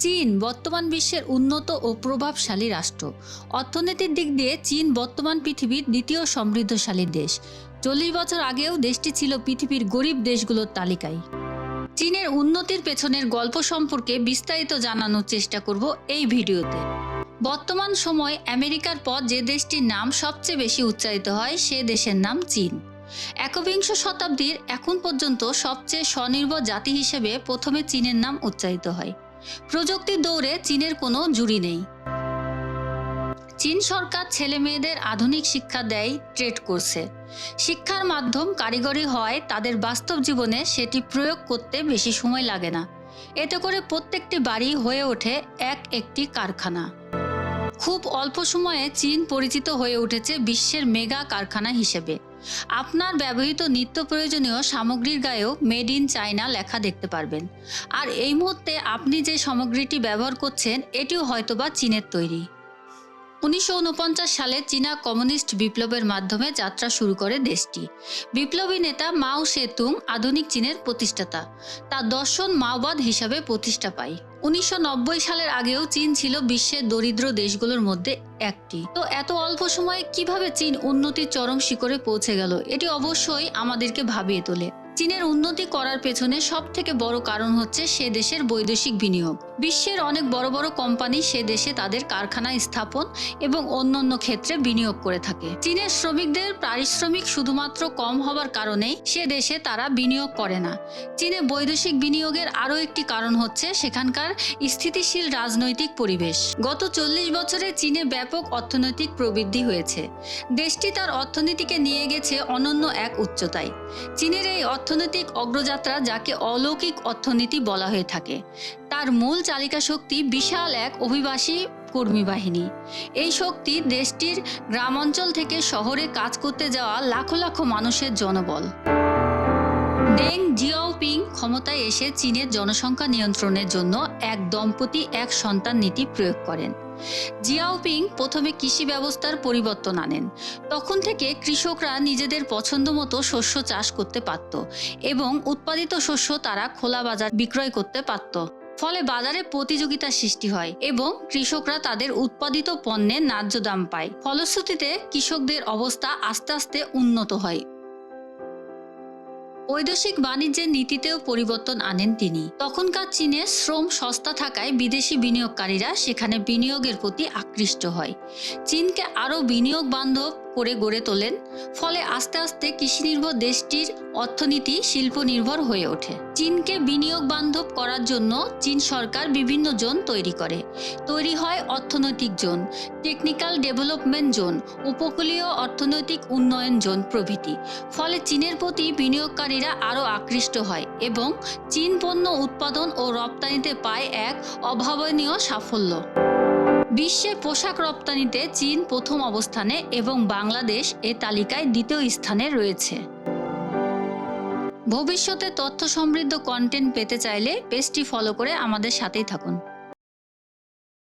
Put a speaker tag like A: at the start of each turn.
A: চীন বর্তমান বিশ্বের উন্নত ও প্রভাবশালী রাষ্ট্র। অর্থনীতির দিক দিয়ে চীন বর্তমান পৃথিবীর দ্বিতীয় সমৃদ্ধশালী দেশ। চল্লিশ বছর আগেও দেশটি ছিল পৃথিবীর গরিব দেশগুলোর তালিকায়। চীনের উন্নতির পেছনের গল্প সম্পর্কে বিস্তারিত জানানোর চেষ্টা করব এই ভিডিওতে। বর্তমান সময় আমেরিকার পর যে দেশটির নাম সবচেয়ে বেশি উচ্চারিত হয়, সে দেশের নাম চীন। একবিংশ শতাব্দীর এখন পর্যন্ত সবচেয়ে স্বনির্ভর জাতি হিসেবে প্রথমে চীনের নাম উচ্চারিত হয়। প্রযুক্তির দৌড়ে চীনের কোনো জুড়ি নেই। চীন সরকার ছেলে মেয়েদের আধুনিক শিক্ষা দেয়, ট্রেড করছে। শিক্ষার মাধ্যম কারিগরি হয় তাদের বাস্তব জীবনে সেটি প্রয়োগ করতে বেশি সময় লাগে না। এতে করে প্রত্যেকটি বাড়ি হয়ে ওঠে এক একটি কারখানা। খুব অল্প সময়ে চীন পরিচিত হয়ে উঠেছে বিশ্বের মেগা কারখানা হিসেবে। আপনার ব্যবহৃত নিত্য প্রয়োজনীয় সামগ্রীর গায়েও মেড ইন চায়না লেখা দেখতে পারবেন। আর এই মুহূর্তে আপনি যে সামগ্রীটি ব্যবহার করছেন, এটিও হয়তোবা চীনের তৈরি। উনিশশো উনপঞ্চাশ সালে চীনা কমিউনিস্ট বিপ্লবের মাধ্যমে যাত্রা শুরু করে দেশটি। বিপ্লবী নেতা মাও সেতুং আধুনিক চীনের প্রতিষ্ঠাতা। তার দর্শন মাওবাদ হিসাবে প্রতিষ্ঠা পায়। উনিশশো নব্বই সালের আগেও চীন ছিল বিশ্বের দরিদ্র দেশগুলোর মধ্যে একটি। তো এত অল্প সময়ে কীভাবে চীন উন্নতির চরম শিখরে পৌঁছে গেল, এটি অবশ্যই আমাদেরকে ভাবিয়ে তোলে। চীনের উন্নতি করার পেছনে সব থেকে বড় কারণ হচ্ছে সে দেশের বৈদেশিক বিনিয়োগ। বিশ্বের অনেক বড় বড় কোম্পানি সে দেশে তাদের কারখানা স্থাপন এবং অন্যান্য ক্ষেত্রে বিনিয়োগ করে থাকে। চীনের শ্রমিকদের পারিশ্রমিক শুধুমাত্র কম হবার কারণেই সে দেশে তারা বিনিয়োগ করে না। চীনে বৈদেশিক বিনিয়োগের আরও একটি কারণ হচ্ছে সেখানকার স্থিতিশীল রাজনৈতিক পরিবেশ। গত চল্লিশ বছরে চীনে ব্যাপক অর্থনৈতিক প্রবৃদ্ধি হয়েছে। দেশটি তার অর্থনীতিকে নিয়ে গেছে অনন্য এক উচ্চতায়। চীনের এই অর্থনৈতিক অগ্রযাত্রা যাকে অলৌকিক অর্থনীতি বলা হয়ে থাকে। তার মূল চালিকা শক্তি বিশাল এক অভিবাসী কর্মী বাহিনী এই শক্তি দেশটির গ্রামাঞ্চল থেকে শহরে কাজ করতে যাওয়া লাখো লাখো মানুষের জনবল। ডেং জিয়াওপিং ক্ষমতায় এসে চীনের জনসংখ্যা নিয়ন্ত্রণের জন্য এক দম্পতি এক সন্তান নীতি প্রয়োগ করেন। জিয়াওপিং প্রথমে কৃষি ব্যবস্থার পরিবর্তন আনেন। তখন থেকে কৃষকরা নিজেদের পছন্দ মতো শস্য চাষ করতে পারত এবং উৎপাদিত শস্য তারা খোলা বাজার বিক্রয় করতে পারত। ফলে বাজারে প্রতিযোগিতা সৃষ্টি হয় এবং কৃষকরা তাদের উৎপাদিত পণ্যের ন্যায্য দাম পায়। ফলশ্রুতিতে কৃষকদের অবস্থা আস্তে আস্তে উন্নত হয়। বৈদেশিক বাণিজ্যের নীতিতেও পরিবর্তন আনেন তিনি। তখনকার চীনে শ্রম সস্তা থাকায় বিদেশি বিনিয়োগকারীরা সেখানে বিনিয়োগের প্রতি আকৃষ্ট হয়। চীনকে আরও বিনিয়োগ বান্ধব করে গড়ে তোলেন, ফলে আস্তে আস্তে কৃষিনির্ভর দেশটির অর্থনীতি শিল্প নির্ভর হয়ে ওঠে। চীনকে বিনিয়োগ বান্ধব করার জন্য চীন সরকার বিভিন্ন জোন তৈরি করে। তৈরি হয় অর্থনৈতিক জোন, টেকনিক্যাল ডেভেলপমেন্ট জোন, উপকূলীয় অর্থনৈতিক উন্নয়ন জোন প্রভৃতি। ফলে চীনের প্রতি বিনিয়োগকারীরা আরও আকৃষ্ট হয় এবং চীন পণ্য উৎপাদন ও রপ্তানিতে পায় এক অভাবনীয় সাফল্য। বিশ্বে পোশাক রপ্তানিতে চীন প্রথম অবস্থানে এবং বাংলাদেশ এ তালিকায় দ্বিতীয় স্থানে রয়েছে। ভবিষ্যতে তথ্য সমৃদ্ধ কন্টেন্ট পেতে চাইলে পেজটি ফলো করে আমাদের সাথেই থাকুন।